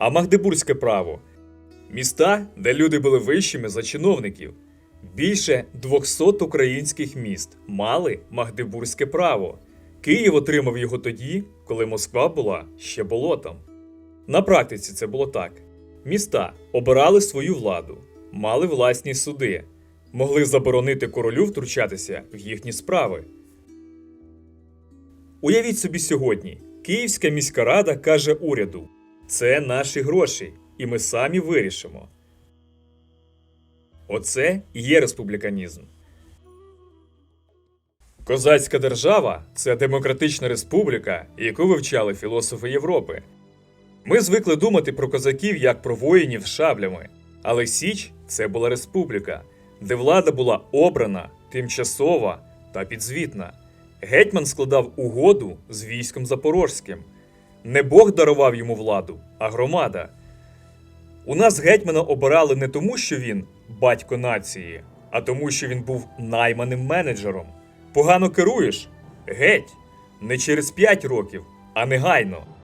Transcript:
А Магдебурзьке право міста, де люди були вищими за чиновників. Більше 200 українських міст мали Магдебурзьке право. Київ отримав його тоді, коли Москва була ще болотом. На практиці це було так: міста обирали свою владу, мали власні суди, могли заборонити королю втручатися в їхні справи. Уявіть собі сьогодні: Київська міська рада каже уряду: це наші гроші, і ми самі вирішимо. Оце і є республіканізм. Козацька держава це демократична республіка, яку вивчали філософи Європи. Ми звикли думати про козаків як про воїнів з шаблями, але Січ це була республіка, де влада була обрана, тимчасова та підзвітна. Гетьман складав угоду з військом Запорозьким. Не Бог дарував йому владу, а громада. У нас гетьмана обирали не тому, що він батько нації, а тому, що він був найманим менеджером. Погано керуєш? Геть! Не через 5 років, а негайно.